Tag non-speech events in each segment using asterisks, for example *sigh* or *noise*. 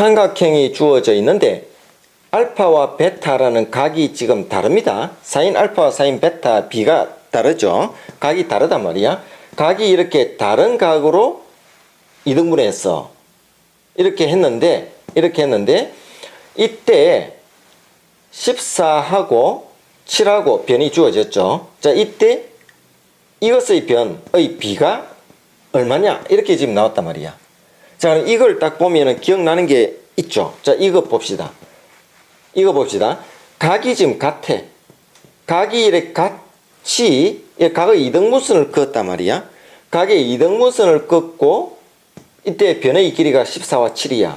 삼각형이 주어져 있는데 알파와 베타라는 각이 지금 다릅니다. 사인 알파와 사인 베타 비가 다르죠. 각이 다르단 말이야. 각이 이렇게 다른 각으로 이등분했어. 이렇게 했는데 이렇게 했는데 이때 14하고 7하고 변이 주어졌죠. 자, 이때 이것의 변의 비가 얼마냐? 이렇게 지금 나왔단 말이야. 자, 그럼 이걸 딱 보면은 기억나는 게 있죠. 자, 이거 봅시다. 이거 봅시다. 각이 지금 같아. 각이 이렇게 같이 예, 각의 이등분선을 그었단 말이야. 각의 이등분선을 긋고 이때 변의 길이가 14와 7이야.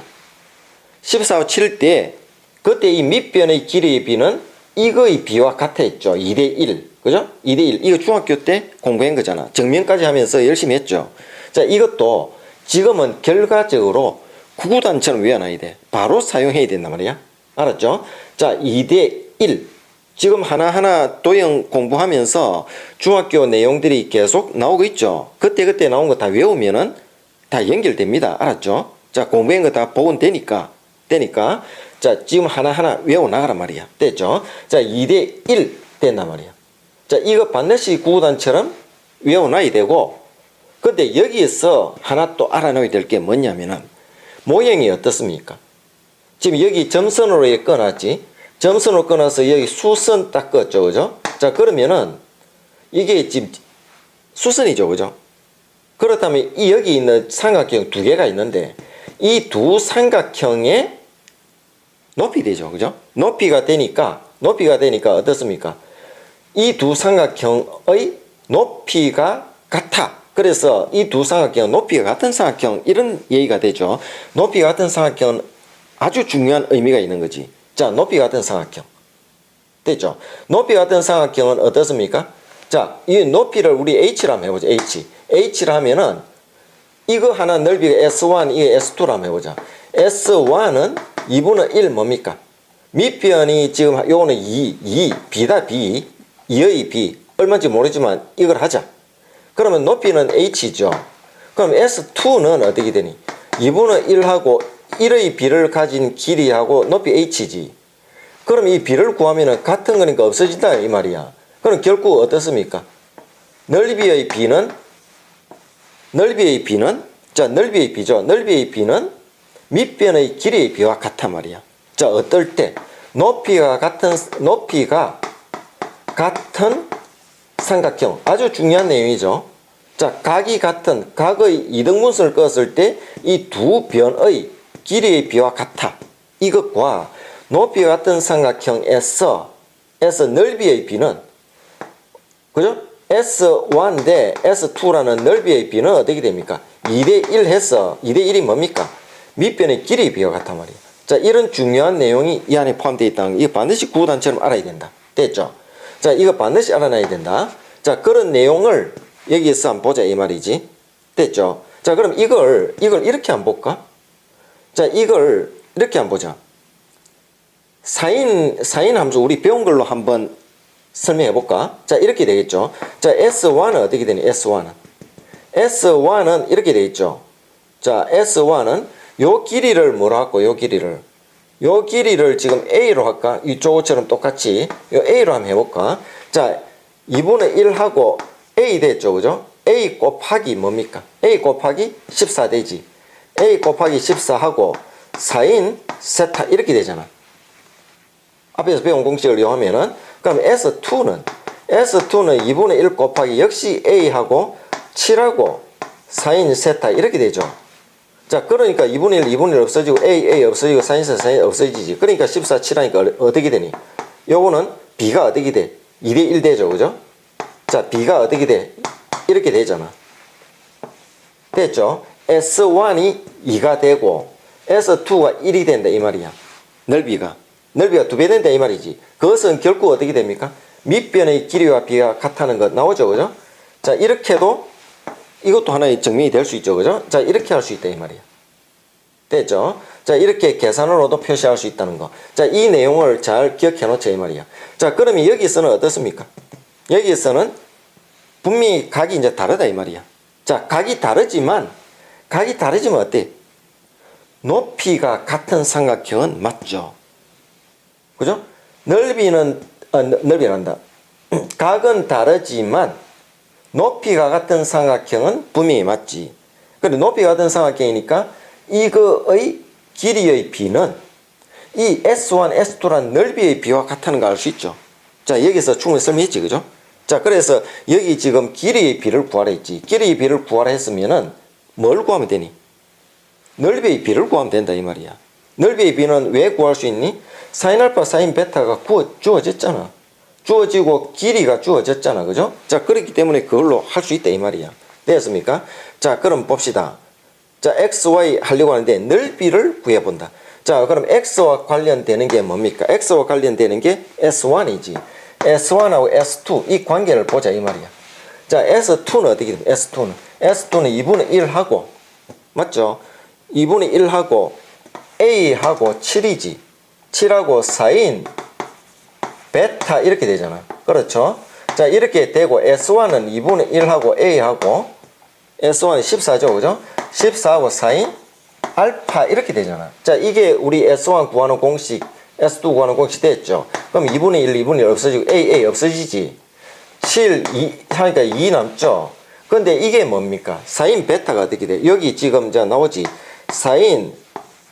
14와 7일 때 그때 이 밑변의 길이의 비는 이거의 비와 같았죠. 2대 1. 그죠? 2대 1. 이거 중학교 때 공부한 거잖아. 정면까지 하면서 열심히 했죠. 자, 이것도 지금은 결과적으로 구구단처럼 외워놔야 돼. 바로 사용해야 된단 말이야. 알았죠? 자, 2대 1. 지금 하나하나 도형 공부하면서 중학교 내용들이 계속 나오고 있죠. 그때그때 나온 거 다 외우면은 다 연결됩니다. 알았죠? 자, 공부한 거 다 복원 되니까. 되니까. 자, 지금 하나하나 외워 나가란 말이야. 됐죠? 자, 2대 1 된단 말이야. 자, 이거 반드시 구구단처럼 외워놔야 되고, 근데 여기에서 하나 또 알아놔야 될 게 뭐냐면은, 모양이 어떻습니까? 지금 여기 점선으로 꺼놨지? 점선으로 끊어서 여기 수선 딱 껐죠, 그죠? 자, 그러면은 이게 지금 수선이죠, 그죠? 그렇다면 이 여기 있는 삼각형 두 개가 있는데 이 두 삼각형의 높이 되죠, 그죠? 높이가 되니까 높이가 되니까 어떻습니까? 이 두 삼각형의 높이가 같아. 그래서 이 두 삼각형 높이가 같은 삼각형 이런 얘기가 되죠. 높이가 같은 삼각형은 아주 중요한 의미가 있는 거지. 자, 높이 같은 삼각형. 됐죠? 높이 같은 삼각형은 어떻습니까? 자, 이 높이를 우리 H라 한번 해보자. H. H라 하면은 이거 하나 넓이가 S1, 이게 S2라 한번 해보자. S1은 2분의 1 뭡니까? 밑변이 지금 요거는 2, 2, B다 B. 2의 B. 얼마인지 모르지만 이걸 하자. 그러면 높이는 H죠. 그럼 S2는 어떻게 되니? 2분의 1하고 1의 B를 가진 길이하고 높이 H지. 그럼 이 B를 구하면 같은 거니까 없어진다 이 말이야. 그럼 결국 어떻습니까? 넓이의 B는 넓이의 B는 자 넓이의 B죠. 넓이의 B는 밑변의 길이의 B와 같단 말이야. 자 어떨 때 높이가 같은 높이가 같은 삼각형 아주 중요한 내용이죠. 자 각이 같은 각의 이등분선을 껐을 때 이 두 변의 길이의 비와 같아. 이것과 높이와 같은 삼각형 S, S 넓이의 비는 그죠? S1 대 S2라는 넓이의 비는 어떻게 됩니까? 2대 1 해서 2대 1이 뭡니까? 밑변의 길이의 비와 같단 말이에요. 자, 이런 중요한 내용이 이 안에 포함되어 있다는 거, 이거 반드시 구단처럼 알아야 된다. 됐죠? 자, 이거 반드시 알아놔야 된다. 자, 그런 내용을 여기에서 한번 보자, 이 말이지. 됐죠? 자, 그럼 이걸, 이걸 이렇게 한번 볼까? 자, 이걸 이렇게 한번 보자. 사인, 사인 함수 우리 배운 걸로 한번 설명해 볼까? 자, 이렇게 되겠죠. 자, S1은 어떻게 되니? S1은. S1은 이렇게 되겠죠. 자, S1은 요 길이를 할까? 요 길이를. 요 길이를 지금 A로 할까? 이쪽처럼 똑같이 요 A로 한번 해볼까? 자, 2분의 1하고 A 됐죠. 그죠? A 곱하기 뭡니까? A 곱하기 14 되지. A 곱하기 14하고 4인 세타 이렇게 되잖아. 앞에서 배운 공식을 이용하면은 그럼 S2는 S2는 2분의 1 곱하기 역시 A하고 7하고 4인 세타 이렇게 되죠. 자, 그러니까 2분의 1, 2분의 1 없어지고 A, A 없어지고 4인 세타, 4인 없어지지. 그러니까 14, 7하니까 어떻게 되니? 요거는 B가 어떻게 돼? 2대 1 되죠. 그죠? 자, B가 어떻게 돼? 이렇게 되잖아. 됐죠? S1이 2가 되고 S2가 1이 된다 이 말이야. 넓이가. 넓이가 두 배 된다 이 말이지. 그것은 결국 어떻게 됩니까? 밑변의 길이와 비가 같다는 거 나오죠. 그죠? 자, 이렇게도 이것도 하나의 증명이 될 수 있죠. 그죠? 자, 이렇게 할 수 있다 이 말이야. 됐죠? 자, 이렇게 계산으로도 표시할 수 있다는 거. 자, 이 내용을 잘 기억해 놓자 이 말이야. 자, 그러면 여기서는 어떻습니까? 여기서는 분명히 각이 이제 다르다 이 말이야. 자, 각이 다르지만 각이 다르지만 어때? 높이가 같은 삼각형은 맞죠. 그죠? 넓이는 어, 넓이란다. *clears throat* 각은 다르지만 높이가 같은 삼각형은 분명히 맞지. 근데 높이가 같은 삼각형이니까 이거의 길이의 비는 이 S1, S2란 넓이의 비와 같다는 걸 알 수 있죠. 자, 여기서 충분히 설명했지, 그죠? 자, 그래서 여기 지금 길이의 비를 구하라 했지. 길이의 비를 구하라 했으면은 뭘 구하면 되니? 넓이의 비를 구하면 된다, 이 말이야. 넓이의 비는 왜 구할 수 있니? 사인 알파, 사인 베타가 구워, 주어졌잖아. 주어지고 길이가 주어졌잖아. 그죠? 자, 그렇기 때문에 그걸로 할 수 있다, 이 말이야. 되었습니까? 자, 그럼 봅시다. 자, x, y 하려고 하는데 넓이를 구해본다. 자, 그럼 x와 관련되는 게 뭡니까? x와 관련되는 게 s1이지. s1하고 s2 이 관계를 보자 이 말이야. 자, s2는 어떻게 돼? s2는 s2는 2분의 1하고 맞죠? 2분의 1하고 a하고 7이지. 7하고 4인 베타 이렇게 되잖아. 그렇죠? 자, 이렇게 되고 s1은 2분의 1하고 a하고 s1은 14죠. 그죠? 14하고 4인 알파 이렇게 되잖아. 자, 이게 우리 S1 구하는 공식, S2 구하는 공식 됐죠. 그럼 2분의 1, 2분의 1 없어지고 A, A 없어지지. 7, 2 하니까 2 남죠. 근데 이게 뭡니까? 사인 베타가 어떻게 돼? 여기 지금 자 나오지. 사인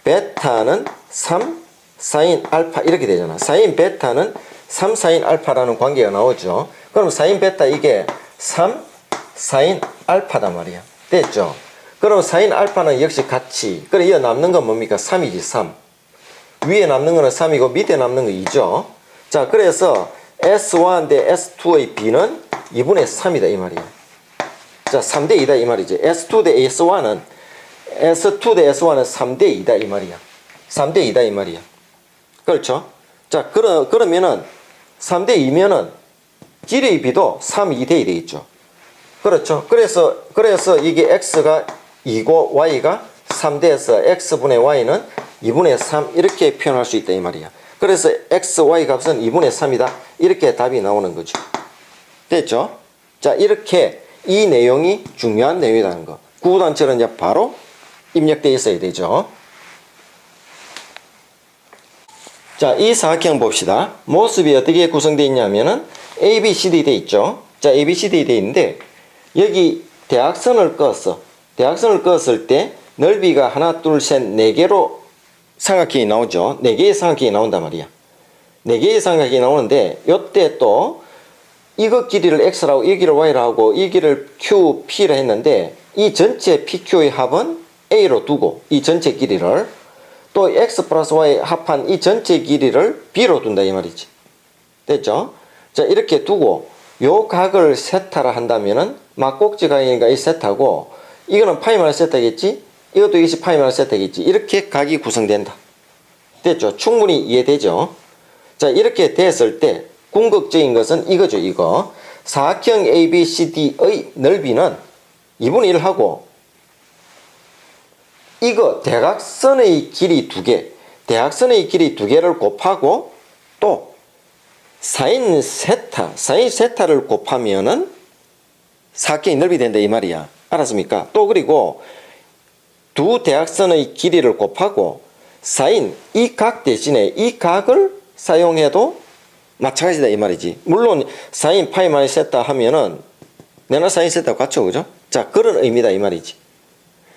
베타는 3, 사인 알파 이렇게 되잖아. 사인 베타는 3 사인 알파라는 관계가 나오죠. 그럼 사인 베타 이게 3 사인 알파단 말이야. 됐죠? 그럼 사인 알파는 역시 같이. 그래, 이 남는 건 뭡니까? 3이지, 3. 위에 남는 거는 3이고 밑에 남는 거 2죠. 자, 그래서 S1 대 S2의 B는 2분의 3이다, 이 말이야. 자, 3대 2다, 이 말이지. S2 대 S1은, S2 대 S1은 3대 2다, 이 말이야. 3대 2다, 이 말이야. 그렇죠? 자, 그러, 그러면은 3대 2면은 길의 B도 3, 2대 2 되겠죠. 그렇죠. 그래서, 그래서 이게 X가 2고 Y가 3대에서 X분의 Y는 2분의 3 이렇게 표현할 수 있다 이 말이야. 그래서 X, Y 값은 2분의 3이다. 이렇게 답이 나오는 거죠. 됐죠? 자, 이렇게 이 내용이 중요한 내용이라는 거. 구구단체는 이제 바로 입력되어 있어야 되죠. 자, 이 사각형 봅시다. 모습이 어떻게 구성되어 있냐면은 A, B, C, D 돼 있죠. 자, A, B, C, D 돼 있는데 여기 대각선을 껐어. 대각선을 껐을 때 넓이가 하나, 둘, 셋, 네 개로 삼각형이 나오죠. 네 개의 삼각형이 나온단 말이야. 네 개의 삼각형이 나오는데 요때 또 이거 길이를 x라고 이 길이를 y라고 이 길이를 q, p라 했는데 이 전체 pq의 합은 a로 두고 이 전체 길이를 또 x 플러스 y 합한 이 전체 길이를 b로 둔다 이 말이지. 됐죠? 자 이렇게 두고 요 각을 세타라 한다면은 막꼭지 각이니까 이 세타고 이거는 파이 마이너스 세타겠지? 이것도 이것이 파이 마이너스 세타겠지? 이렇게 각이 구성된다. 됐죠? 충분히 이해되죠? 자, 이렇게 됐을 때 궁극적인 것은 이거죠, 이거. 사각형 ABCD의 넓이는 2분의 1하고 이거 대각선의 길이 두 개, 대각선의 길이 두 개를 곱하고 또 사인 세타, 사인 세타를 곱하면은 사각형이 넓이 된다 이 말이야. 알았습니까? 또 그리고 두 대각선의 길이를 곱하고 사인 이 각 대신에 이 각을 사용해도 마찬가지다 이 말이지. 물론 사인 파이 마이 세타 하면은 내나 사인 세타 같죠, 그죠? 자 그런 의미다 이 말이지.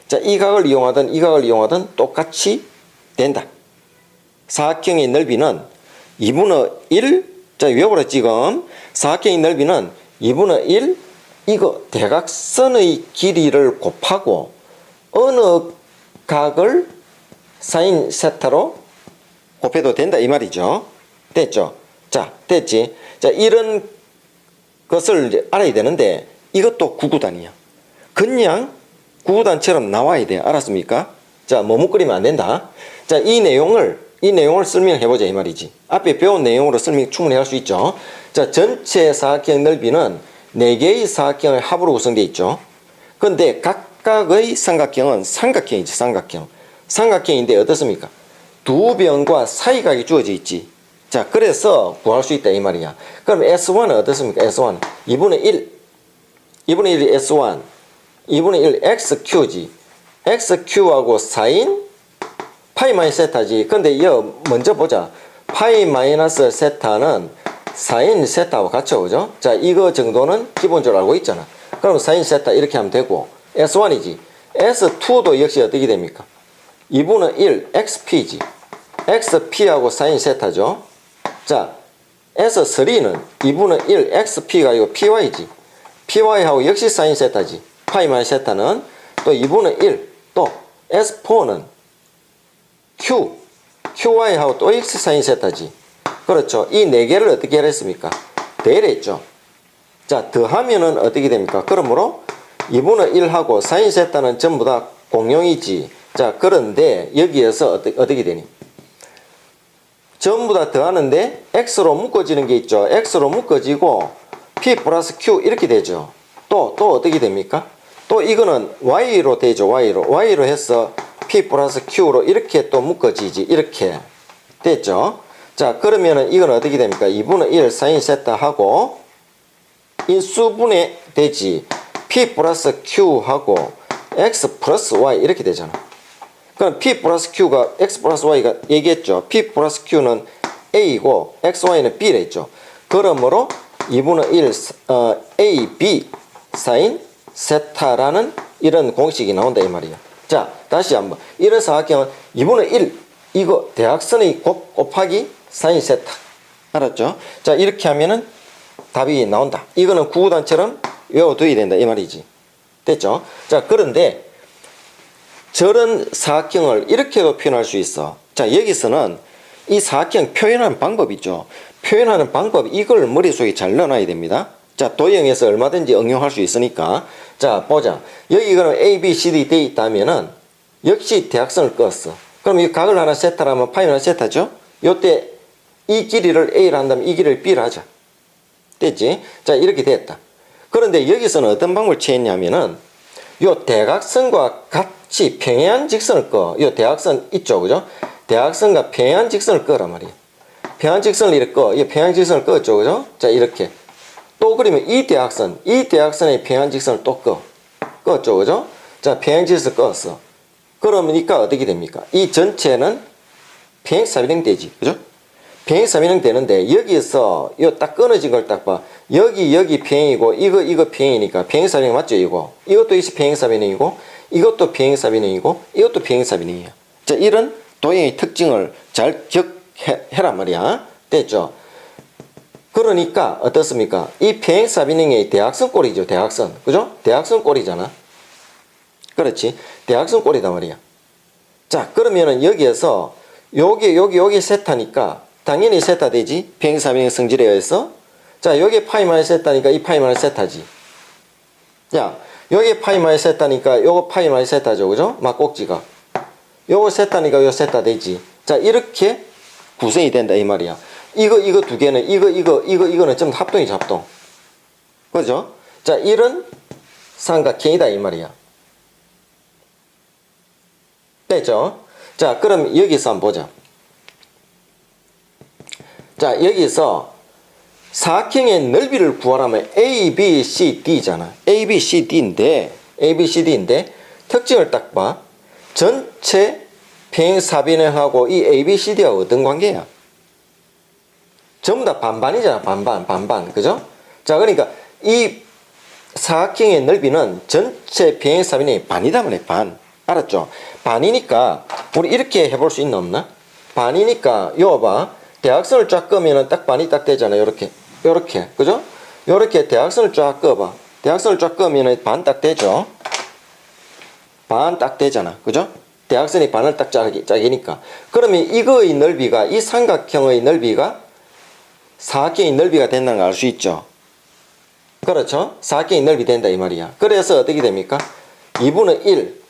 자 이 각을 이용하든 이 각을 이용하든 똑같이 된다. 사각형의 넓이는 2분의 1, 자 외워라 지금 사각형의 넓이는 2분의 1 이거 대각선의 길이를 곱하고 어느 각을 사인 세타로 곱해도 된다 이 말이죠. 됐죠? 자, 됐지? 자, 이런 것을 알아야 되는데 이것도 구구단이야. 그냥 구구단처럼 나와야 돼. 알았습니까? 자, 머뭇거리면 안 된다. 자, 이 내용을 이 내용을 설명해 보자 이 말이지. 앞에 배운 내용으로 설명 충분히 할 수 있죠. 자, 전체 사각형 넓이는 4개의 사각형의 합으로 구성되어 있죠. 근데 각각의 삼각형은 삼각형이지, 삼각형. 삼각형인데 어떻습니까? 두 변과 사이각이 주어져 있지. 자, 그래서 구할 수 있다 이 말이야. 그럼 S1은 어떻습니까? S1. 2분의 1. 2분의 1이 S1. 2분의 1 XQ지. XQ하고 사인 파이 마이너스 세타지. 근데 이거 먼저 보자. 파이 마이너스 세타는 사인 세타와 같죠, 그죠? 자, 이거 정도는 기본적으로 알고 있잖아. 그럼 사인 세타 이렇게 하면 되고, S1이지. S2도 역시 어떻게 됩니까? 2분의 1, XP지. XP하고 사인 세타죠. 자, S3는 2분의 1, XP가 아니고 PY지. PY하고 역시 사인 세타지. 파이 마이너스 세타는 또 2분의 1, 또 S4는 Q, QY하고 또 X 사인 세타지. 그렇죠. 이 네 개를 어떻게 했습니까? 대했죠. 자, 더하면은 어떻게 됩니까? 그러므로 2분의 1하고 사인 세타는 전부 다 공용이지. 자, 그런데 여기에서 어떻게, 어떻게 되니? 전부 다 더하는데 x로 묶어지는 게 있죠. x로 묶어지고 p 플러스 q 이렇게 되죠. 또, 또 어떻게 됩니까? 또 이거는 y로 되죠. y로. y로 해서 p 플러스 q로 이렇게 또 묶어지지. 이렇게 됐죠. 자, 그러면은 이건 어떻게 됩니까? 2분의 1 사인 세타 하고 인수분해 되지. p 플러스 q 하고 x 플러스 y 이렇게 되잖아. 그럼 p 플러스 q가 x 플러스 y가 얘기했죠. p 플러스 q는 a이고 x, y는 b라 했죠. 그러므로 2분의 1 어, a, b 사인 세타라는 이런 공식이 나온다 이 말이야. 자, 다시 한번. 이런 사각형은 2분의 1 이거 대각선의 곱, 곱하기 사인 세타. 알았죠? 자, 이렇게 하면은 답이 나온다. 이거는 구구단처럼 외워둬야 된다 이 말이지. 됐죠? 자, 그런데 저런 사각형을 이렇게도 표현할 수 있어. 자, 여기서는 이 사각형 표현하는 방법이 있죠. 표현하는 방법, 이걸 머릿속에 잘 넣어놔야 됩니다. 자, 도형에서 얼마든지 응용할 수 있으니까. 자, 보자. 여기 그럼 A, B, C, D 돼 있다면은 역시 대각선을 껐어. 그럼 이 각을 하나 세타라면 파이를 하나 세타죠? 요때 이 길이를 A를 한다면 이 길이를 B를 하자. 됐지? 자, 이렇게 됐다. 그런데 여기서는 어떤 방법을 취했냐면은 요 대각선과 같이 평행한 직선을 꺼. 요 대각선 있죠, 그죠? 대각선과 평행한 직선을 꺼란 말이야. 평행한 직선을 이렇게 꺼. 이 평행한 직선을 꺼죠, 그죠? 자, 이렇게. 또 그러면 이 대각선, 이 대각선의 평행한 직선을 또 꺼. 껐죠, 그죠? 자, 평행한 직선을 껐어. 그러니까 어떻게 됩니까? 이 전체는 평행사변형 되지, 그죠? 평행사변형 되는데 여기서 요딱 끊어진 걸 딱 봐. 여기 여기 평행이고 이거 이거 평행이니까 평행사변형 맞죠, 이거? 이것도 역시 평행사변형이고 이것도 평행사변형이고 이것도 평행사변형이야. 자, 이런 도형의 특징을 잘 기억해란 말이야. 됐죠? 그러니까 어떻습니까? 이 평행사변형의 대각선 꼴이죠, 대각선. 그죠? 대각선 꼴이잖아. 그렇지. 대각선 꼴이단 말이야. 자, 그러면은 여기에서 요게, 요게, 요게 세타니까 당연히 세타 되지. 평행사변형 성질에 의해서. 자, 요게 파이 마이너스 세타니까 이 파이 마이너스 세타지. 야, 요게 파이 마이너스 세타니까 요거 파이 마이너스 세타죠. 그죠? 막꼭지가. 요거 세타니까 요 세타 되지. 자, 이렇게 구성이 된다 이 말이야. 이거, 이거 두 개는 이거, 이거, 이거, 이거는 좀 합동이죠, 합동. 그죠? 자, 이런 삼각형이다 이 말이야. 됐죠? 자, 그럼 여기서 한번 보자. 자, 여기서 사각형의 넓이를 구하라면 A, B, C, D잖아. A, B, C, D인데, A, B, C, D인데, 특징을 딱 봐. 전체 평행사변형하고 이 A, B, C, D가 어떤 관계야? 전부 다 반반이잖아. 반반, 반반. 그죠? 자, 그러니까 이 사각형의 넓이는 전체 평행사변형의 반이다 말이야. 반. 알았죠? 반이니까 우리 이렇게 해볼 수 있나 없나? 반이니까 요 봐. 대각선을 쫙 끄면은 딱 반이 딱 되잖아. 요렇게. 요렇게. 그죠? 요렇게 대각선을 쫙 꺼봐. 대각선을 쫙 끄면은 반 딱 되죠? 반 딱 되잖아. 그죠? 대각선이 반을 딱 짜기, 짜기니까. 그러면 이거의 넓이가, 이 삼각형의 넓이가 사각형의 넓이가 된다는 걸 알 수 있죠? 그렇죠? 사각형의 넓이 된다 이 말이야. 그래서 어떻게 됩니까? 2분의 1.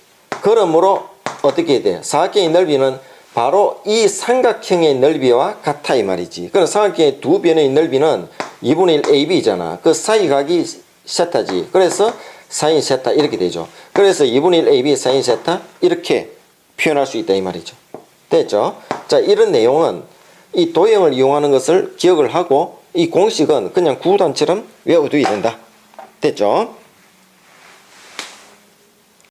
그러므로 어떻게 돼? 사각형의 넓이는 바로 이 삼각형의 넓이와 같아 이 말이지. 그럼 삼각형의 두 변의 넓이는 2분의 1 AB잖아. 그 사이 각이 세타지. 그래서 사인 세타 이렇게 되죠. 그래서 2분의 1 AB 사인 세타 이렇게 표현할 수 있다 이 말이죠. 됐죠? 자, 이런 내용은 이 도형을 이용하는 것을 기억을 하고 이 공식은 그냥 구단처럼 외워두어야 된다. 됐죠?